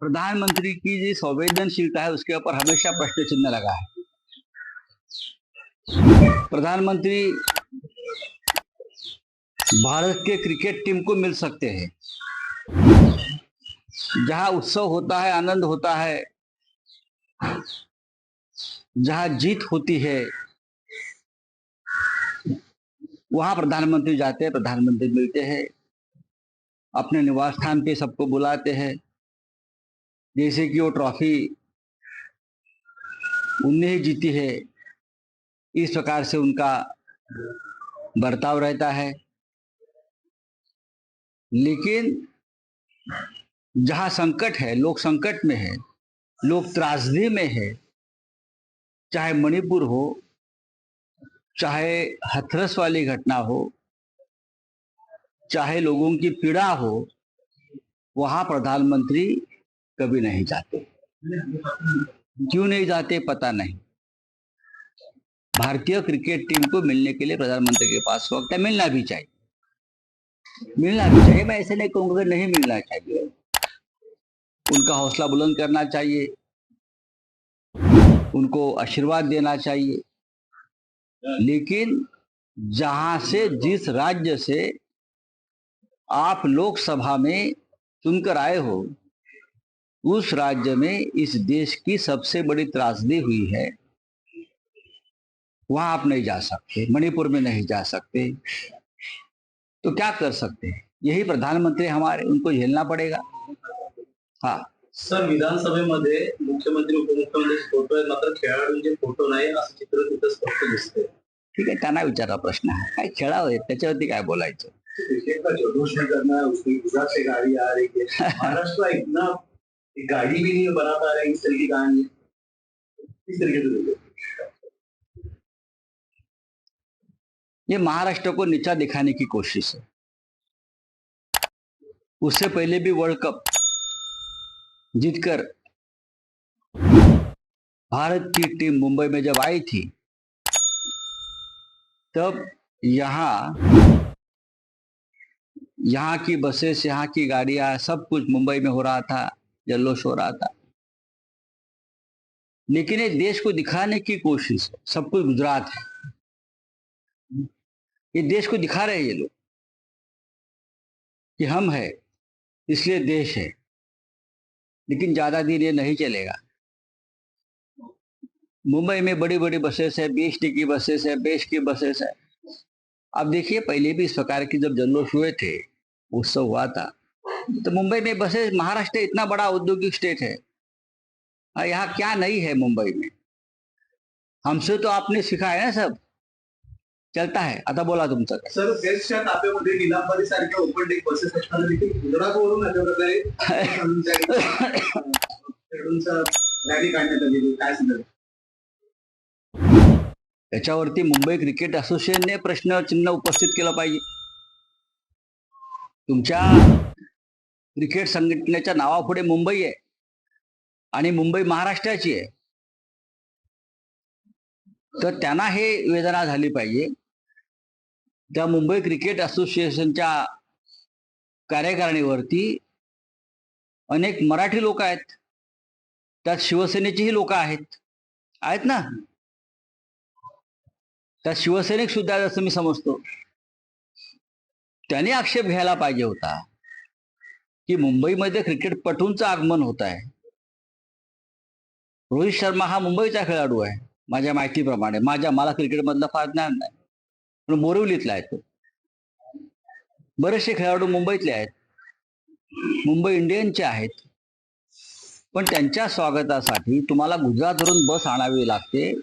प्रधानमंत्री की जो संवेदनशीलता है, उसके ऊपर हमेशा प्रश्न चिन्ह लगा है। प्रधानमंत्री, भारत के क्रिकेट टीम को मिल सकते हैं। जहाँ उत्सव होता है, आनंद होता है, जहाँ जीत होती है, वहाँ प्रधानमंत्री जाते हैं, प्रधानमंत्री मिलते हैं, अपने निवास स्थान पे सबको बुलाते हैं। जैसे कि वो ट्रॉफी उनने ही जीती है, इस प्रकार से उनका बर्ताव रहता है। लेकिन जहाँ संकट है, लोग संकट में है, लोग त्रासदी में है, चाहे मणिपुर हो, चाहे हथरस वाली घटना हो, चाहे लोगों की पीड़ा हो, वहाँ प्रधानमंत्री कभी नहीं जाते। क्यों नहीं जाते पता नहीं। भारतीय क्रिकेट टीम को मिलने के लिए प्रधानमंत्री के पास वक्त है, मिलना भी चाहिए। मिलना भी चाहिए। मैं ऐसे नहीं कहूँगा कि नहीं मिलना चाहिए। उनका हौसला बुलंद करना चाहिए। उनको आशीर्वाद देना चाहिए। लेकिन जहाँ से, जिस राज्य से आप लोकसभा में चुनकर आए हो उस राज्य में इस देश की सबसे बड़ी त्रासदी हुई है। वहाँ आप नहीं जा सकते मणिपुर में नहीं जा सकते। तो क्या कर सकते हैं? यही प्रधानमंत्री हमारे उनको झेलना पड़ेगा। हाँ। सर विधानसभा विधानसभेमध्ये मुख्यमंत्री उपमुख्यमंत्री फ़ोटो आहेत मात्र खेळाडूंचे फ़ोटो नाही असं चित्र तिथं स्पष्ट दिसतंय. ठीक आहे त्यांना विचारा प्रश्न आहे. काय खेळावं त्याच्यावरती काय बोलायचं? करना है उसकी गुजरात से गाड़ी आ रही है. महाराष्ट्र इतना गाड़ी भी नहीं बना पा रहे इस तरह की है। किस तरीके से देखते ये महाराष्ट्र को नीचा दिखाने की कोशिश है। उससे पहले भी वर्ल्ड कप जीतकर भारत की टीम मुंबई में जब आई थी, तब यहाँ यहाँ की बसेस यहाँ की गाड़ियाँ, सब कुछ मुंबई में हो रहा था। जल्लोश हो रहा था। लेकिन ये देश को दिखाने की कोशिश, सब कुछ गुजरात है। ये देश को दिखा रहे हैं ये लोग कि हम है, इसलिए देश है। लेकिन ज़्यादा दिन ये नहीं चलेगा। मुंबई में बड़ी बड़ी बसेस है बीएसटी की बसेस है बेस्ट की बसेस है। अब देखिए, पहले भी इस प्रकार की जब जल्लोश हुए थे, उत्सव हुआ था। तो मुंबई में बसेस महाराष्ट्र इतना बड़ा औद्योगिक स्टेट है। और यहाँ क्या नहीं है मुंबई में? हमसे तो आपने सीखा है ना सब। चलता है। आता बोला तुमचं. सर बेस्टच्या ताफ्यामध्ये निलांबरी सारख्या ओपन डेक बसेस असताना देखील गुजरातवरून अशा प्रकारे खेळाडूंचा रॅली काढण्यात आलेली काय सांगाल? याच्यावरती मुंबई क्रिकेट असोसिएशनने प्रश्नचिन्ह उपस्थित केलं पाहिजे. तुमच्या क्रिकेट संघटनेच्या नावापुढे मुंबई आहे. आणि मुंबई महाराष्ट्राची आहे. तर त्यांना हे वेदना झाली पाहिजे. त्या मुंबई क्रिकेट असोसिएशनच्या कार्यकारिणीवरती अनेक मराठी लोक आहेत. त्यात शिवसेनेचीही लोक आहेत. आहेत ना? त्या शिवसैनिक सुद्धा जसं असं मी समजतो. त्याने आक्षेप घ्यायला पाहिजे होता. की मुंबईमध्ये क्रिकेटपटूंचं आगमन होत आहे. रोहित शर्मा हा मुंबईचा खेळाडू आहे माझ्या माहितीप्रमाणे. माझ्या मला क्रिकेटमधलं फार ज्ञान नाही. पण बोरिवलीतला आहे तो. बरेचसे खेळाडू मुंबईतले आहेत. मुंबई इंडियनचे आहेत. पण त्यांच्या स्वागतासाठी तुम्हाला गुजरातवरून बस आणावी लागते.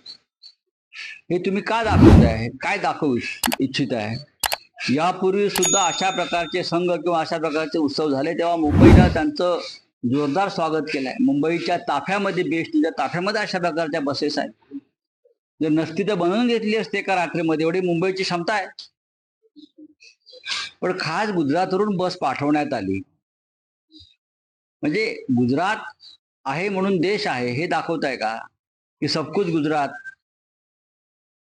हे तुम्ही का दाखवत आहे काय दाखवू इच्छित आहे यापूर्वी सुद्धा अशा प्रकारचे संघ किंवा अशा प्रकारचे उत्सव झाले तेव्हा मुंबईला त्यांचं जोरदार स्वागत केलंय. मुंबईच्या ताफ्यामध्ये बेस्टच्या ताफ्यामध्ये अशा प्रकारच्या बसेस आहेत. जर नसती तर बनवून घेतली असते का रात्रीमध्ये एवढी मुंबईची क्षमता आहे. पण खास गुजरातवरून बस पाठवण्यात आली. म्हणजे गुजरात आहे म्हणून देश आहे हे दाखवत आहे का की सबकुच गुजरात.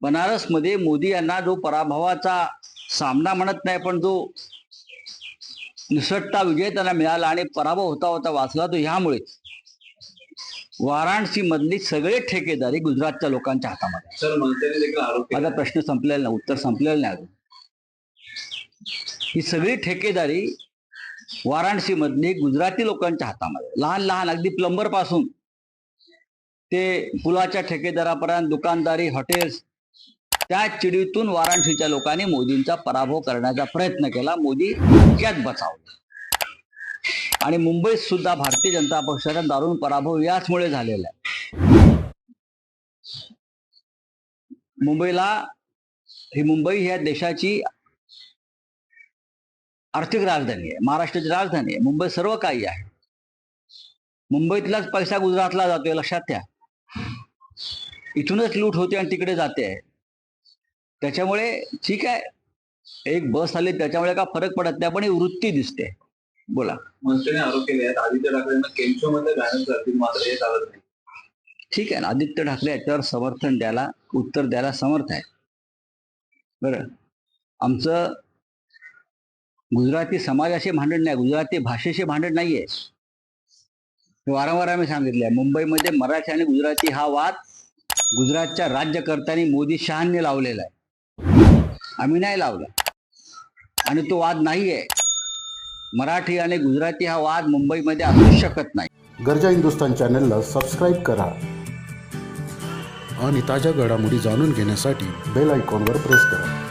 बनारसमध्ये मोदी यांना जो पराभवाचा सामना म्हणत नाही पण जो निसटता विजय त्यांना मिळाला आणि पराभव होता होता वाचला तो ह्यामुळेच वाराणसी मधली सगळे ठेकेदारी गुजरातच्या लोकांच्या हातामध्ये माझा प्रश्न संपलेला नाही उत्तर संपलेलं नाही अजून. ही सगळी ठेकेदारी वाराणसी मधली गुजराती लोकांच्या हातामध्ये. लहान लहान अगदी प्लंबरपासून ते पुलाच्या ठेकेदारापर्यंत दुकानदारी हॉटेल्स त्या चिडीतून वाराणसीच्या लोकांनी मोदींचा पराभव करण्याचा प्रयत्न केला. मोदी धोक्यात बचावले. आणि मुंबईत सुद्धा भारतीय जनता पक्षाचा दारुण पराभव याचमुळे झालेला आहे. मुंबईला ही मुंबई ह्या देशाची आर्थिक राजधानी आहे महाराष्ट्राची राजधानी आहे. मुंबई सर्व काही आहे. मुंबईतलाच पैसा गुजरातला जातोय लक्षात घ्या इथूनच लूट होते आणि तिकडे जाते. आहे त्याच्यामुळे ठीक आहे. एक बस आली त्याच्यामुळे का फरक पडत नाही पण ही वृत्ती दिसते. बोला. मनसेने आरोप केले आहेत. आदित्य ठाकरेंना मध्ये बॅनर करतील मात्र हे चालत नाही. ठीक आहे ना. आदित्य ठाकरे याच्यावर समर्थन द्यायला उत्तर द्यायला समर्थ आहे. बरं. आमचं गुजराती समाजाशी भांडण नाही. गुजराती भाषेशी भांडण नाहीये. हे वारंवार आम्ही सांगितलंय मुंबईमध्ये मराठी आणि गुजराती हा वाद गुजरातच्या राज्यकर्त्यांनी मोदी शहांनी लावलेला आहे. आम्ही नाही लावला. आणि तो वाद नाही आहे मराठी आणि गुजराती हा वाद मुंबईमध्ये असू शकत नाही. गरजा हिंदुस्तान चॅनलला सबस्क्राईब करा. आणि ताज्या घडामोडी जाणून घेण्यासाठी बेल आयकॉनवर प्रेस करा.